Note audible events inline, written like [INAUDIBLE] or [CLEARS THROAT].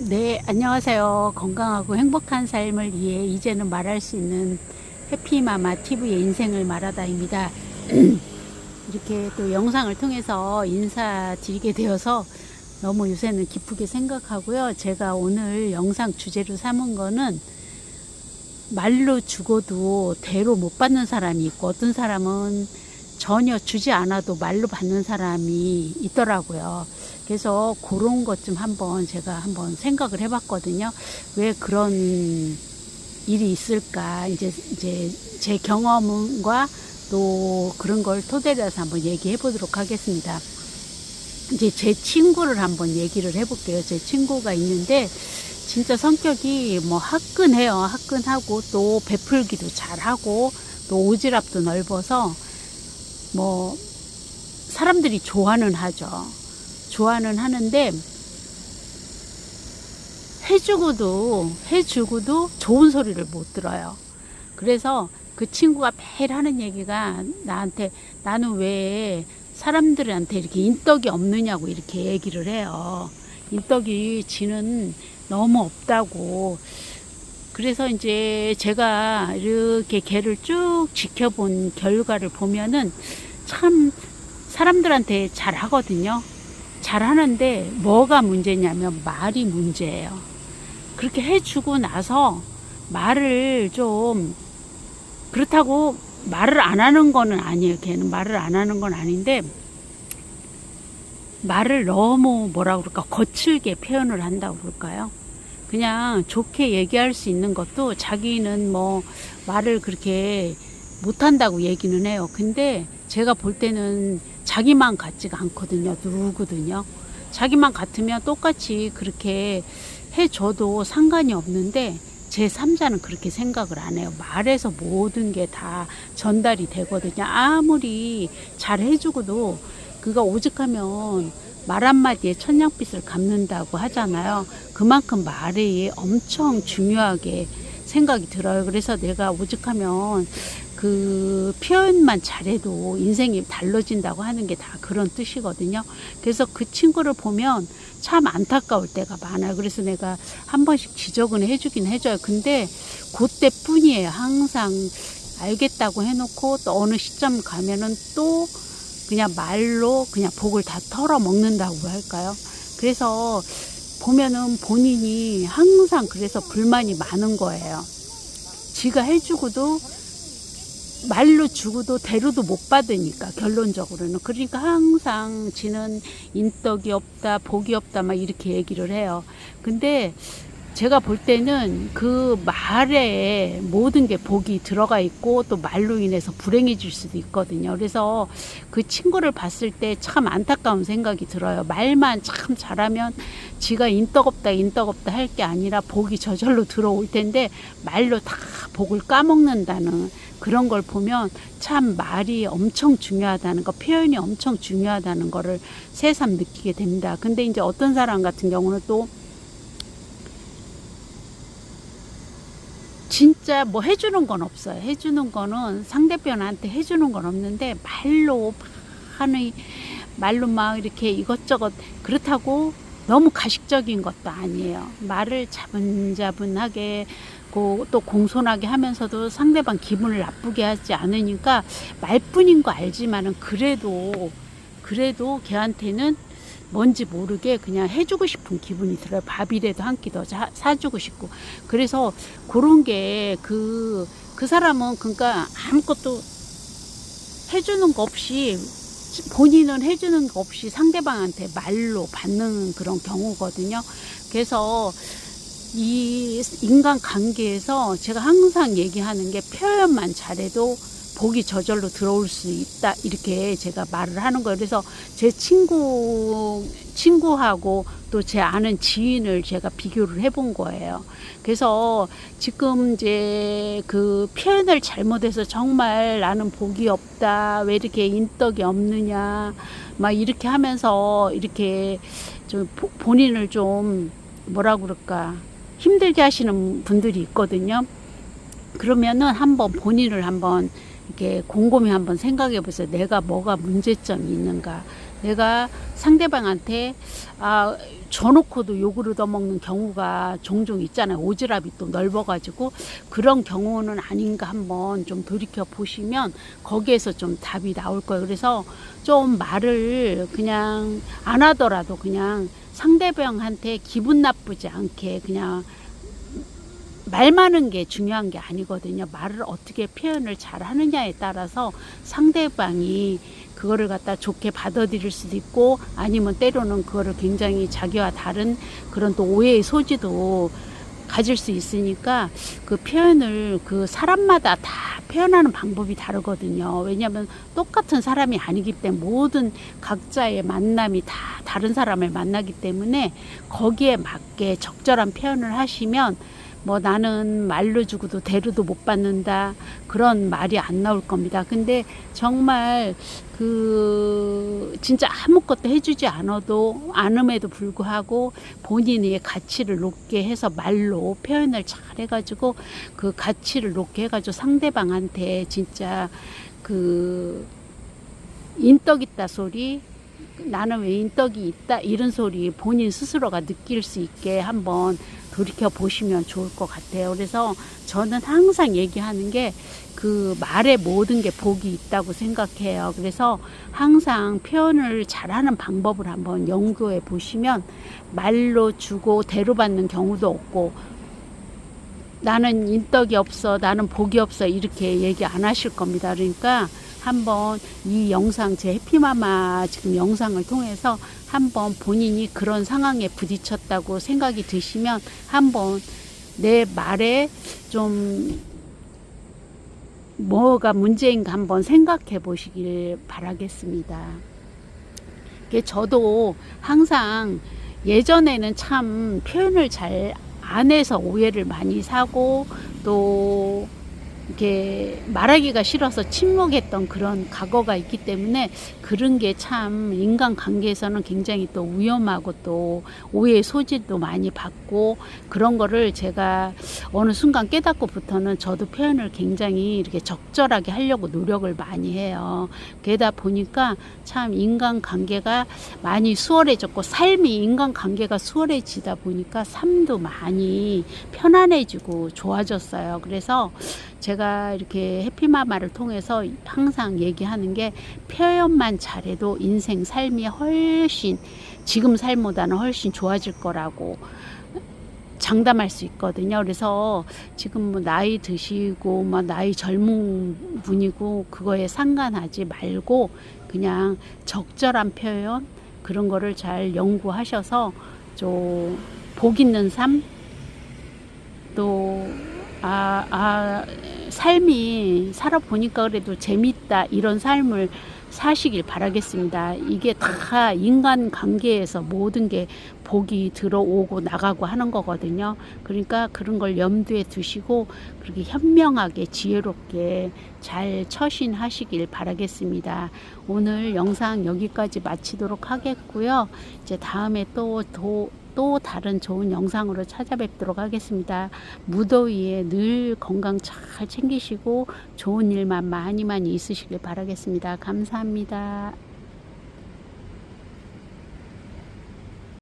네, 안녕하세요. 건강하고 행복한 삶을 위해 이제는 말할 수 있는 해피마마 TV의 인생을 말하다입니다. [CLEARS THROAT] 이렇게 또 영상을 통해서 인사드리게 되어서 너무 요새는 기쁘게 생각하고요. 제가 오늘 영상 주제로 삼은 거는 말로 죽어도 대로 못 받는 사람이 있고 어떤 사람은 전혀 주지 않아도 말로 받는 사람이 있더라고요. 그래서 그런 것 좀 한번 제가 한번 생각을 해봤거든요. 왜 그런 일이 있을까? 이제 이제 제 경험과 또 그런 걸 토대로 해서 한번 얘기해 보도록 하겠습니다. 이제 제 친구를 한번 얘기를 해볼게요. 제 친구가 있는데 진짜 성격이 뭐 화끈해요. 화끈하고 또 베풀기도 잘하고 또 오지랖도 넓어서 뭐 사람들이 좋아는 하죠. 좋아는 하는데 해주고도 해주고도 좋은 소리를 못 들어요. 그래서 그 친구가 매일 하는 얘기가 나한테 나는 왜 사람들한테 이렇게 인덕이 없느냐고 이렇게 얘기를 해요. 인덕이 지는 너무 없다고. 그래서 이제 제가 이렇게 걔를 쭉 지켜본 결과를 보면은 참 사람들한테 잘 하거든요. 잘 하는데 뭐가 문제냐면 말이 문제예요. 그렇게 해주고 나서 말을 좀 그렇다고 말을 안 하는 거는 아니에요. 걔는 말을 안 하는 건 아닌데 말을 너무 뭐라 그럴까 거칠게 표현을 한다고 그럴까요? 그냥 좋게 얘기할 수 있는 것도 자기는 뭐 말을 그렇게 못한다고 얘기는 해요. 근데 제가 볼 때는 자기만 같지가 않거든요. 누구든요. 자기만 같으면 똑같이 그렇게 해줘도 상관이 없는데 제 3자는 그렇게 생각을 안 해요. 말에서 모든 게 다 전달이 되거든요. 아무리 잘 해주고도 그가 오직하면 말 한마디에 천냥빚을 갚는다고 하잖아요. 그만큼 말이 엄청 중요하게 생각이 들어요. 그래서 내가 오직하면 그 표현만 잘해도 인생이 달라진다고 하는 게 다 그런 뜻이거든요. 그래서 그 친구를 보면 참 안타까울 때가 많아요. 그래서 내가 한 번씩 지적은 해주긴 해줘요. 근데 그때 뿐이에요. 항상 알겠다고 해놓고 또 어느 시점 가면은 또 그냥 말로 그냥 복을 다 털어 먹는다고 할까요? 그래서 보면은 본인이 항상 그래서 불만이 많은 거예요. 지가 해주고도 말로 주고도 대로도 못 받으니까 결론적으로는 그러니까 항상 지는 인덕이 없다 복이 없다 막 이렇게 얘기를 해요 근데 제가 볼 때는 그 말에 모든 게 복이 들어가 있고 또 말로 인해서 불행해질 수도 있거든요. 그래서 그 친구를 봤을 때 참 안타까운 생각이 들어요. 말만 참 잘하면 지가 인덕 없다, 인덕 없다 할 게 아니라 복이 저절로 들어올 텐데 말로 다 복을 까먹는다는 그런 걸 보면 참 말이 엄청 중요하다는 거, 표현이 엄청 중요하다는 거를 새삼 느끼게 됩니다. 근데 이제 어떤 사람 같은 경우는 또 진짜 뭐 해주는 건 없어요. 해주는 거는 상대편한테 해주는 건 없는데 말로 하는 말로 막 이렇게 이것저것 그렇다고 너무 가식적인 것도 아니에요. 말을 차분차분하게 또 공손하게 하면서도 상대방 기분을 나쁘게 하지 않으니까 말뿐인 거 알지만은 그래도 그래도 걔한테는 뭔지 모르게 그냥 해주고 싶은 기분이 들어요. 밥이라도 한 끼 더 사주고 싶고. 그래서 그런 게 그, 그 사람은 그러니까 아무것도 해주는 거 없이 본인은 해주는 거 없이 상대방한테 말로 받는 그런 경우거든요. 그래서 이 인간 관계에서 제가 항상 얘기하는 게 표현만 잘해도 복이 저절로 들어올 수 있다 이렇게 제가 말을 하는 거예요. 그래서 제 친구 친구하고 또 제 아는 지인을 제가 비교를 해본 거예요. 그래서 지금 이제 그 표현을 잘못해서 정말 나는 복이 없다 왜 이렇게 인덕이 없느냐 막 이렇게 하면서 이렇게 좀 본인을 좀 뭐라 그럴까 힘들게 하시는 분들이 있거든요. 그러면은 한번 본인을 한번 이렇게 곰곰이 한번 생각해 보세요. 내가 뭐가 문제점이 있는가. 내가 상대방한테 아 줘놓고도 욕을 얻어먹는 경우가 종종 있잖아요. 오지랖이 또 넓어가지고 그런 경우는 아닌가 한번 좀 돌이켜 보시면 거기에서 좀 답이 나올 거예요. 그래서 좀 말을 그냥 안 하더라도 그냥 상대방한테 기분 나쁘지 않게 그냥 말 많은 게 중요한 게 아니거든요. 말을 어떻게 표현을 잘 하느냐에 따라서 상대방이 그거를 갖다 좋게 받아들일 수도 있고 아니면 때로는 그거를 굉장히 자기와 다른 그런 또 오해의 소지도 가질 수 있으니까 그 표현을 그 사람마다 다 표현하는 방법이 다르거든요. 왜냐하면 똑같은 사람이 아니기 때문에 모든 각자의 만남이 다 다른 사람을 만나기 때문에 거기에 맞게 적절한 표현을 하시면 뭐 나는 말로 주고도 대로도 못 받는다 그런 말이 안 나올 겁니다. 근데 정말 그 진짜 아무것도 해주지 않아도 않음에도 불구하고 본인의 가치를 높게 해서 말로 표현을 잘 해가지고 그 가치를 높게 해가지고 상대방한테 진짜 그 인떡 있다 소리 나는 왜 인떡이 있다 이런 소리 본인 스스로가 느낄 수 있게 한번 돌이켜 보시면 좋을 것 같아요. 그래서 저는 항상 얘기하는 게 그 말에 모든 게 복이 있다고 생각해요. 그래서 항상 표현을 잘하는 방법을 한번 연구해 보시면 말로 주고 대로받는 경우도 없고 나는 인덕이 없어, 나는 복이 없어 이렇게 얘기 안 하실 겁니다. 그러니까 한번 이 영상 제 해피마마 지금 영상을 통해서 한번 본인이 그런 상황에 부딪혔다고 생각이 드시면 한번 내 말에 좀 뭐가 문제인가 한번 생각해 보시길 바라겠습니다. 저도 항상 예전에는 참 표현을 잘 안 해서 오해를 많이 사고 또 이렇게 말하기가 싫어서 침묵했던 그런 과거가 있기 때문에 그런 게 참 인간 관계에서는 굉장히 또 위험하고 또 오해의 소지도 많이 받고 그런 거를 제가 어느 순간 깨닫고부터는 저도 표현을 굉장히 이렇게 적절하게 하려고 노력을 많이 해요. 그러다 보니까 참 인간 관계가 많이 수월해졌고 삶이 인간 관계가 수월해지다 보니까 삶도 많이 편안해지고 좋아졌어요. 그래서 제가 이렇게 해피마마를 통해서 항상 얘기하는 게 표현만 잘해도 인생 삶이 훨씬 지금 삶보다는 훨씬 좋아질 거라고 장담할 수 있거든요. 그래서 지금 뭐 나이 드시고 뭐 나이 젊은 분이고 그거에 상관하지 말고 그냥 적절한 표현 그런 거를 잘 연구하셔서 좀 복 있는 삶 또 아, 아, 삶이 살아보니까 그래도 재밌다, 이런 삶을 사시길 바라겠습니다. 이게 다 인간 관계에서 모든 게 복이 들어오고 나가고 하는 거거든요. 그러니까 그런 걸 염두에 두시고 그렇게 현명하게 지혜롭게 잘 처신하시길 바라겠습니다. 오늘 영상 여기까지 마치도록 하겠고요. 이제 다음에 또 도, 또 다른 좋은 영상으로 찾아뵙도록 하겠습니다. 무더위에 늘 건강 잘 챙기시고 좋은 일만 많이 많이 있으시길 바라겠습니다. 감사합니다.